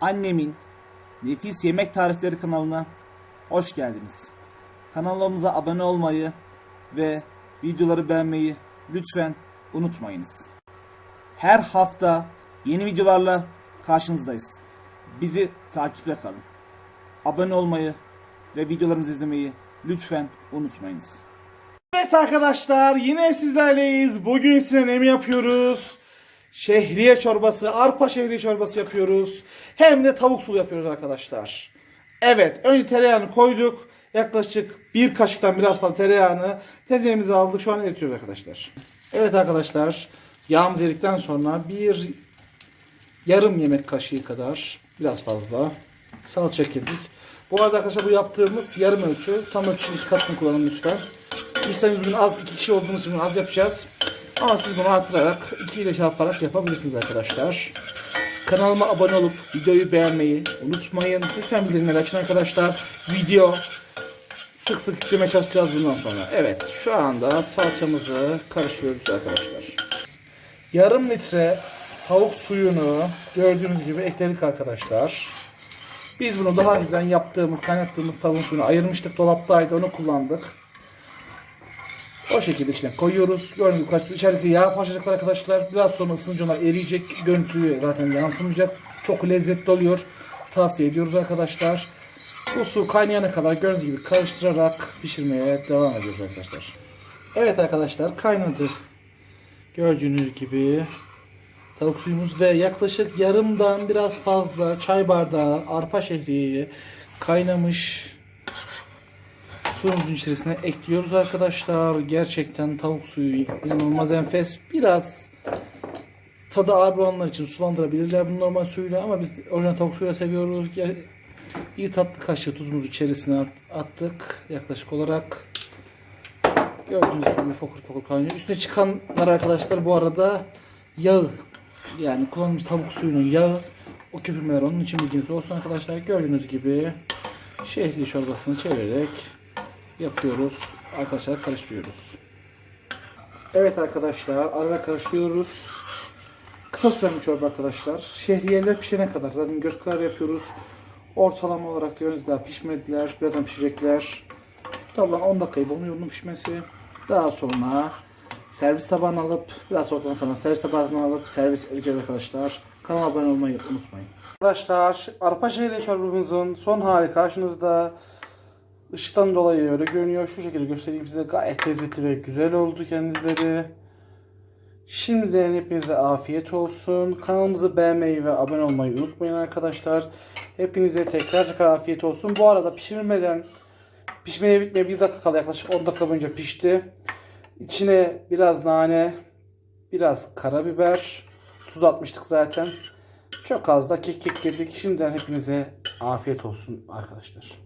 Annemin Nefis Yemek Tarifleri kanalına hoş geldiniz. Kanalımıza abone olmayı ve videoları beğenmeyi lütfen unutmayınız. Her hafta yeni videolarla karşınızdayız. Bizi takiple kalın. Abone olmayı ve videolarımızı izlemeyi lütfen unutmayınız. Evet arkadaşlar yine sizlerleyiz. Bugün size ne mi yapıyoruz? Şehriye çorbası, arpa şehriye çorbası yapıyoruz. Hem de tavuk sulu yapıyoruz arkadaşlar. Evet önce tereyağını koyduk. Yaklaşık bir kaşıktan biraz fazla tereyağını tenceremize aldık. Şu an eritiyoruz arkadaşlar. Evet arkadaşlar yağımızı eridikten sonra bir yarım yemek kaşığı kadar biraz fazla salça ekledik. Bu arada arkadaşlar bu yaptığımız yarım ölçü. Tam ölçünün iki katını kullanın lütfen. İsterseniz bugün az iki kişi olduğumuz için az yapacağız. Ama siz bunu artırarak iki ile çarparak yapabilirsiniz arkadaşlar. Kanalıma abone olup videoyu beğenmeyi unutmayın. Lütfen bildirimleri açın arkadaşlar. Video sık sık yüklemeye çalışacağız bundan sonra. Evet şu anda salçamızı karıştırıyoruz arkadaşlar. Yarım litre tavuk suyunu gördüğünüz gibi ekledik arkadaşlar. Biz bunu daha önceden yaptığımız, kaynattığımız tavuk suyunu ayırmıştık. Dolaptaydı onu kullandık. O şekilde içine koyuyoruz. Gördüğünüz gibi kaçtı. İçerideki yağ parçacıklar arkadaşlar. Biraz sonra ısınınca onlar eriyecek. Görüntü zaten yansımayacak. Çok lezzetli oluyor. Tavsiye ediyoruz arkadaşlar. Bu su kaynayana kadar gördüğünüz gibi karıştırarak pişirmeye devam ediyoruz arkadaşlar. Evet arkadaşlar kaynadı. Gördüğünüz gibi tavuk suyumuz ve yaklaşık yarımdan biraz fazla çay bardağı arpa şehriyeyi kaynamış suyumuzun içerisine ekliyoruz arkadaşlar. Gerçekten tavuk suyu inanılmaz enfes. Biraz tadı ağır olanlar için sulandırabilirler bunu normal suyla ama biz orijinal tavuk suyuyla seviyoruz. Bir tatlı kaşığı tuzumuzu içerisine at- attık yaklaşık olarak. Gördüğünüz gibi fokur fokur kaynıyor. Üstüne çıkanlar arkadaşlar bu arada yağı yani kullanılmış tavuk suyunun yağı o köpürmeler onun için bilginiz olsun arkadaşlar. Gördüğünüz gibi şehriye çorbasını çevirerek yapıyoruz. Arkadaşlar karıştırıyoruz. Evet arkadaşlar ara karıştırıyoruz. Kısa süren bir çorba arkadaşlar. Şehriyeler pişene kadar zaten göz kararı yapıyoruz. Ortalama olarak diyoruz daha pişmediler. Birazdan pişecekler. Toplam 10 dakikayı bunun pişmesi. Daha sonra servis tabağına alıp biraz soğuduktan sonra servis tabağına alıp servis edeceğiz arkadaşlar. Kanala abone olmayı unutmayın. Arkadaşlar arpa şehriye çorbamızın son hali karşınızda. Işıktan dolayı öyle görünüyor. Şu şekilde göstereyim size. Gayet lezzetli ve güzel oldu kendileri. Şimdiden hepinize afiyet olsun. Kanalımızı beğenmeyi ve abone olmayı unutmayın arkadaşlar. Hepinize tekrar tekrar afiyet olsun. Bu arada pişirmeden pişmeye bitmeye bir dakika kala yaklaşık 10 dakika boyunca pişti. İçine biraz nane, biraz karabiber, tuz atmıştık zaten. Çok az da kek kekledik. Şimdiden hepinize afiyet olsun arkadaşlar.